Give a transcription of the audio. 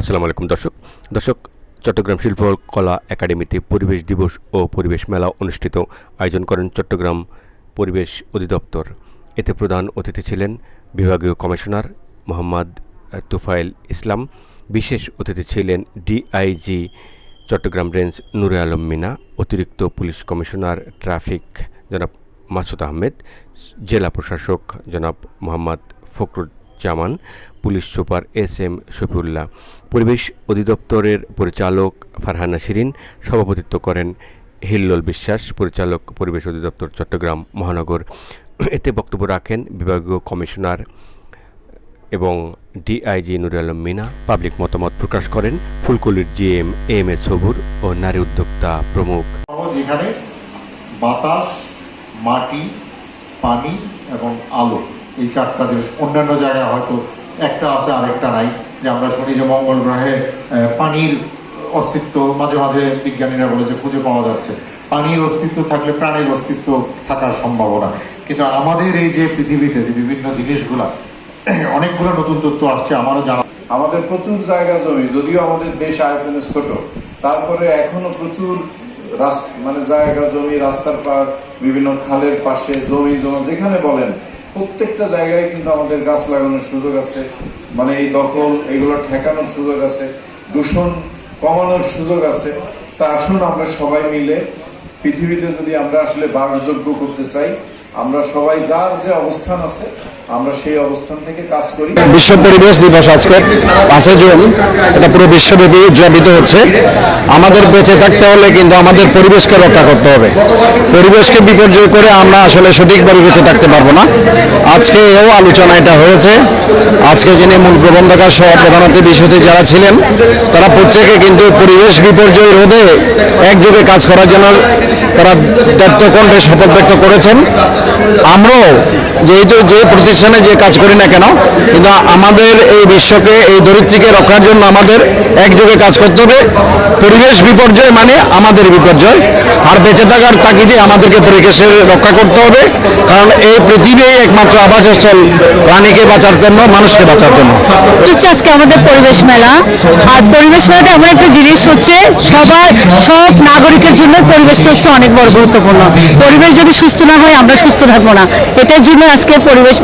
আসসালামু আলাইকুম, দর্শক। দর্শক, চট্টগ্রাম শিল্পকলা একাডেমিতে পরিবেশ দিবস ও পরিবেশ মেলা অনুষ্ঠিত। আয়োজন করেন চট্টগ্রাম পরিবেশ অধিদপ্তর। এতে প্রধান অতিথি ছিলেন বিভাগীয় কমিশনার মোহাম্মদ তুফাইল ইসলাম। বিশেষ অতিথি ছিলেন ডিআইজি চট্টগ্রাম রেঞ্জ নুরে আলম মিনা, অতিরিক্ত পুলিশ কমিশনার ট্রাফিক জনাব মাসুদ আহমেদ, জেলা প্রশাসক জনাব Mohammad Fakhruzzaman police super S M Shafiullah. পরিবেশ অধিদপ্তরের পরিচালক ফারহানা শিরিন সভাপতিত্ব করেন হিল্লোল বিশ্বাস, পরিচালক পরিবেশ অধিদপ্তর চট্টগ্রাম মহানগর। এতে বক্তব্য রাখেন বিভাগীয় কমিশনার এবং ডিআইজি নুর আলম মিনা। পাবলিক মতামত প্রকাশ করেন ফুলকলির GM, M M A Sabur ও নারী উদ্যোক্তা প্রমুখ। যেখানে বাতাস, মাটি, পানি এবং আলো। এই চারটা জিনিস অন্যান্য জায়গায় হয়তো একটা আছে, আরেকটা নাই। যে আমরা শুনি যে মঙ্গল গ্রহে পানির অস্তিত্ব, মাঝে মাঝে বিজ্ঞানীরা বলে যে খুঁজে পাওয়া যাচ্ছে। পানির অস্তিত্ব থাকলে প্রাণের অস্তিত্ব থাকার সম্ভাবনা। কিন্তু আমাদের এই যে পৃথিবীতে যে বিভিন্ন জিনিসগুলা, অনেকগুলো নতুন তথ্য আসছে, আমারও জানা আমাদের প্রচুর জায়গা জমি, যদিও আমাদের দেশ আয়তনে ছোট। তারপরে এখনও প্রচুর মানে জায়গা, জমি, রাস্তার পার বিভিন্ন খালের পাশে, জমি, জমা, যেখানে বলেন প্রত্যেকটা জায়গায় কিন্তু আমাদের গাছ লাগানোর সুযোগ আছে। মানে এই দখল, এগুলো ঠেকানোর সুযোগ আছে, দূষণ কমানোর সুযোগ আছে। তা আসুন আমরা সবাই মিলে পৃথিবীতে যদি আমরা আসলে বাসযোগ্য করতে চাই আমরা সবাই যার যে অবস্থান আছে, আমরা সেই অবস্থান থেকে কাজ করি। বিশ্ব পরিবেশ দিবস আজকে পাঁচই জুন। এটা পুরো বিশ্বব্যাপী উদযাপিত হচ্ছে। আমাদের বেঁচে থাকতে হলে কিন্তু আমাদের পরিবেশকে রক্ষা করতে হবে। পরিবেশকে বিপর্যয় করে আমরা আসলে সঠিকভাবে বেঁচে থাকতে পারব না। আজকে এও আলোচনা এটা হয়েছে। আজকে যিনি মূল প্রবন্ধকার সহ প্রধান অতিথি বিষয়টি যারা ছিলেন, তারা প্রত্যেকে কিন্তু পরিবেশ বিপর্যয় রোধে একযোগে কাজ করার জন্য তারা দত্তকণ্ঠে শপথ ব্যক্ত করেছেন। আমরাও যেহেতু যে প্রতিষ্ঠানে যে কাজ করি না কেন, কিন্তু আমাদের এই বিশ্বকে, এই ধরিত্রীকে রক্ষার জন্য আমাদের একযোগে কাজ করতে হবে। পরিবেশ বিপর্যয় মানে আমাদের বিপর্যয়। আর বেঁচে থাকার তাগিদে আমাদেরকে পরিবেশের রক্ষা করতে হবে। কারণ এই পৃথিবী একমাত্র আবাসস্থল, প্রাণীকে বাঁচার জন্য, মানুষকে বাঁচার জন্য। আজকে আমাদের পরিবেশ মেলা। আর পরিবেশ মেলাটা এমন একটা জিনিস হচ্ছে, সবার সব নাগরিকের জন্য পরিবেশটা হচ্ছে অনেক বড় গুরুত্বপূর্ণ। পরিবেশ যদি সুস্থ না হয়, আমরা সুস্থ থাকব না। এটার জন্য আজকের পরিবেশ